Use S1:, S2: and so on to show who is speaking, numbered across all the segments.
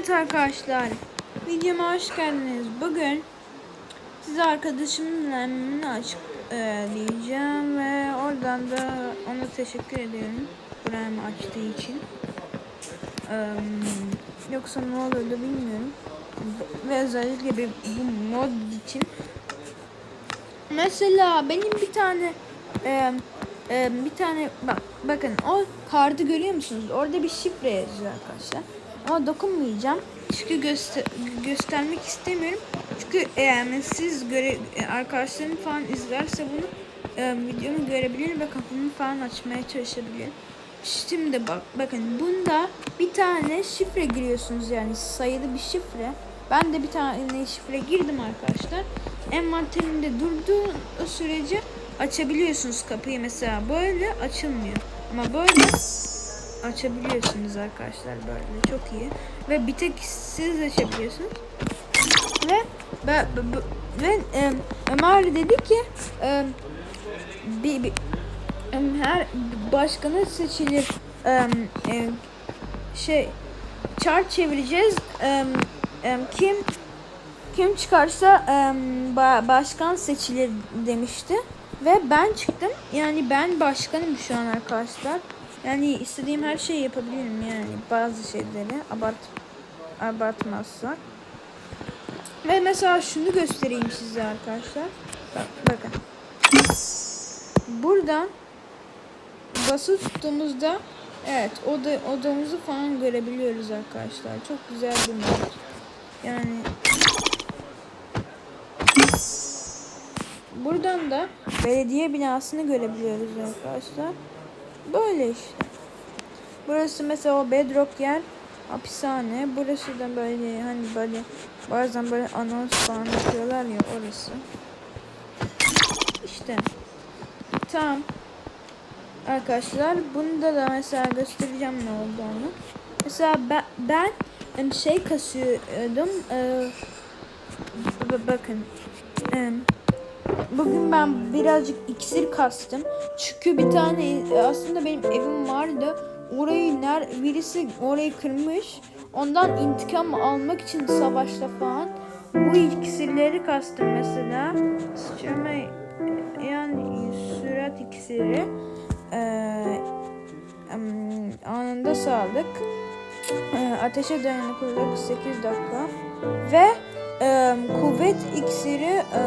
S1: Evet arkadaşlar, videoma hoş geldiniz. Bugün size arkadaşımın emrini açık e, diyeceğim ve oradan da ona teşekkür ediyorum buramı açtığı için. E, yoksa ne olurdu bilmiyorum. Ve özellikle bir, bu mod için. Mesela benim bir tane e, e, bir tane bak bakın o kartı görüyor musunuz? Orada bir şifre yazıyor arkadaşlar. Ama dokunmayacağım. Çünkü göster göstermek istemiyorum. Çünkü yani siz göre e, arkadaşlarım falan izlerse bunu e, videomu görebilir ve kapımı falan açmaya çalışabilir. Şimdi bak bakın bunda bir tane şifre giriyorsunuz yani sayılı bir şifre. Ben de bir tane şifre girdim arkadaşlar. Envanterimde durduğu sürece açabiliyorsunuz kapıyı mesela böyle açılmıyor. Ama böyle açabiliyorsunuz arkadaşlar böyle çok iyi. Ve bir tek siz açabiliyorsunuz. Ve ve, ve, e, Ömer dedi ki e, bir, bir her başkanı seçilir e, e, şey chart çevireceğiz. E, e, kim kim çıkarsa e, ba, başkan seçilir demişti. Ve ben çıktım. Yani ben başkanım şu an arkadaşlar. Yani istediğim her şeyi yapabilirim yani bazı şeyleri abart abartmazsak. Ve mesela şunu göstereyim size arkadaşlar. Bak, bakın. Buradan basılı tuttuğumuzda evet oda, odamızı falan görebiliyoruz arkadaşlar. Çok güzel bir mod. Yani buradan da belediye binasını görebiliyoruz arkadaşlar. Böyle işte. Burası mesela o bedrock yer hapishane. Burası da böyle hani böyle bazen böyle anons falan yapıyorlar ya orası. İşte. Tamam. Arkadaşlar bunda da mesela göstereceğim ne olduğunu. Mesela ben, ben şey kasıyordum. Ee, bakın. Ee, Bugün ben birazcık iksir kastım. Çünkü bir tane aslında benim evim vardı. Orayı ner birisi orayı kırmış. Ondan intikam almak için savaşta falan bu iksirleri kastım mesela. Sıçrama yani sürat iksiri. Ee, anında sağlık. Ee, ateşe dayanıklılık 8 dakika. Ve e, kuvvet iksiri e,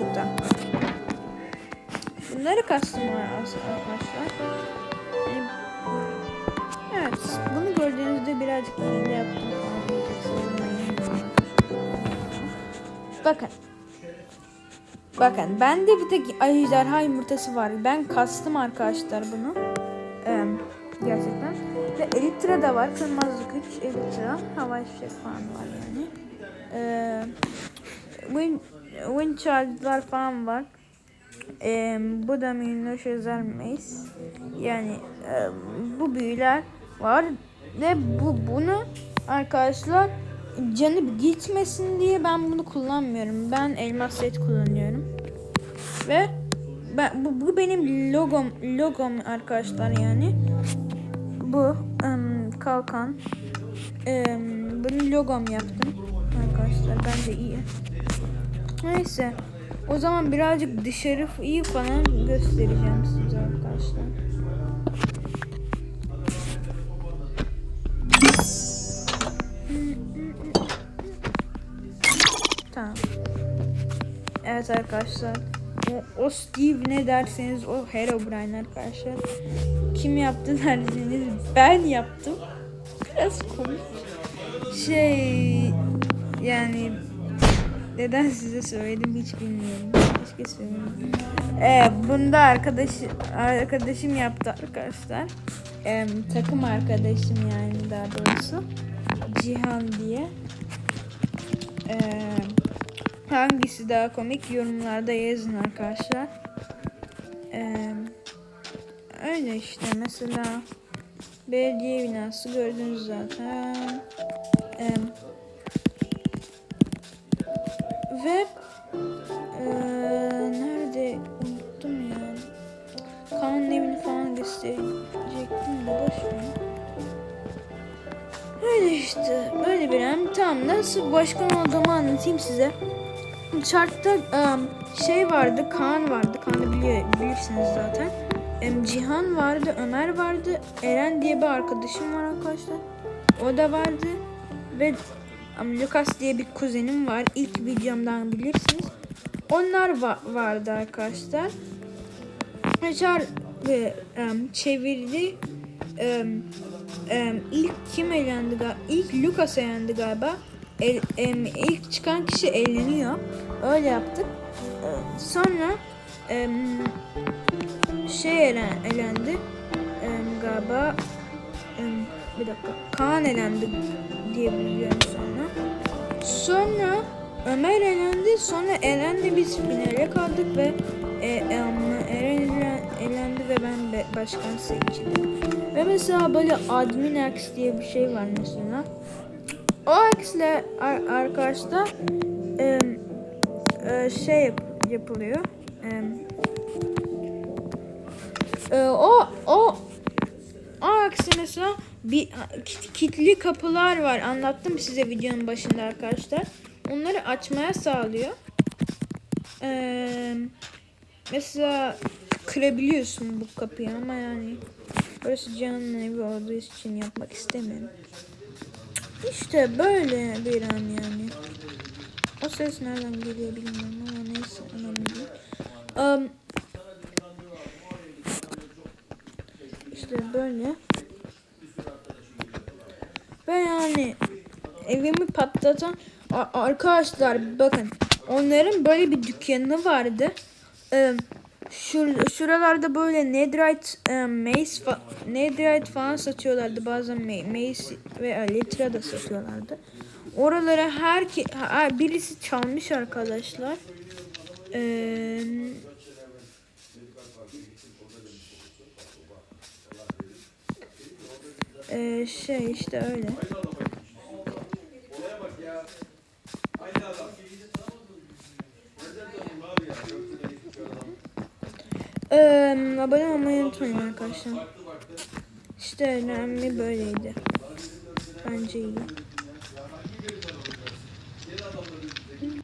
S1: buçukta. Bunları kastım arkadaşlar. Evet, bunu gördüğünüzde birazcık hile yaptım. Bakın. Bakın, bende bir tek ejderha yumurtası var. Ben kastım arkadaşlar bunu. Ee, gerçekten. Ve Elytra da var. Kırmızı güç, Elytra. Hava fişek falan var yani. Ee, Win Wind falan var. Ee, bu da minnoş özel. Yani e, bu büyüler var. Ve bu bunu arkadaşlar canı gitmesin diye ben bunu kullanmıyorum. Ben elmas set kullanıyorum. Ve ben, bu, bu benim logom logom arkadaşlar yani. Bu um, kalkan. Um, bunu logom yaptım arkadaşlar. Bence iyi. Neyse. O zaman birazcık dışarı iyi falan göstereceğim size arkadaşlar. Tamam. Evet arkadaşlar. O, o Steve ne derseniz o Herobrine arkadaşlar. Kim yaptı derseniz ben yaptım. Biraz komik. Şey yani neden size söyledim hiç bilmiyorum. Keşke söyledim. Ee, bunda arkadaş arkadaşım yaptı arkadaşlar. Ee, takım arkadaşım yani daha doğrusu. Cihan diye. Ee, hangisi daha komik yorumlarda yazın arkadaşlar. Ee, öyle işte mesela belediye binası gördünüz zaten. Ee, ve ee, nerede unuttum ya. Kaan'ın evini falan gösterecektim de boş ver. Böyle işte böyle bir an. Tamam nasıl başkan olduğumu anlatayım size. Chart'ta em, şey vardı, Kaan vardı. Kaan'ı biliyor, bilirsiniz zaten. Em, Cihan vardı, Ömer vardı. Eren diye bir arkadaşım var arkadaşlar. O da vardı. Ve em, Lucas diye bir kuzenim var. İlk videomdan bilirsiniz. Onlar va- vardı arkadaşlar. Çar ve em, çevirdi. Em, em, ilk kim elendi? İlk Lucas elendi galiba. El, em, ilk çıkan kişi eğleniyor. Öyle yaptık. Sonra em, şey elen, elendi. Bir dakika. Kaan elendi diye biliyorum sonra. Sonra Ömer elendi. Sonra Eren'le biz finale kaldık ve e, em, Eren elen- elendi ve ben be- başkan seçildim. Ve mesela böyle admin X diye bir şey var mesela. O X'le ar- arkadaşlar em, e, şey yap- yapılıyor. E, o o o mesela bir kit- kilitli kapılar var. Anlattım size videonun başında arkadaşlar. Onları açmaya sağlıyor. Ee, mesela kırabiliyorsun bu kapıyı ama yani burası canın evi olduğu için yapmak istemiyorum. İşte böyle bir an yani. O ses nereden geliyor bilmiyorum ama neyse önemli değil. Am, işte böyle. Ve yani evimi patlatan arkadaşlar bakın onların böyle bir dükkanı vardı. Ee, şur şuralarda böyle netherite e, mace fa- netherite falan satıyorlardı. Bazen ma- mace ve elytra da satıyorlardı. Oralara her ki birisi çalmış arkadaşlar. Ee, ee, şey işte öyle. Ee, abone olmayı unutmayın arkadaşlar. İşte önemli böyleydi. Bence iyi.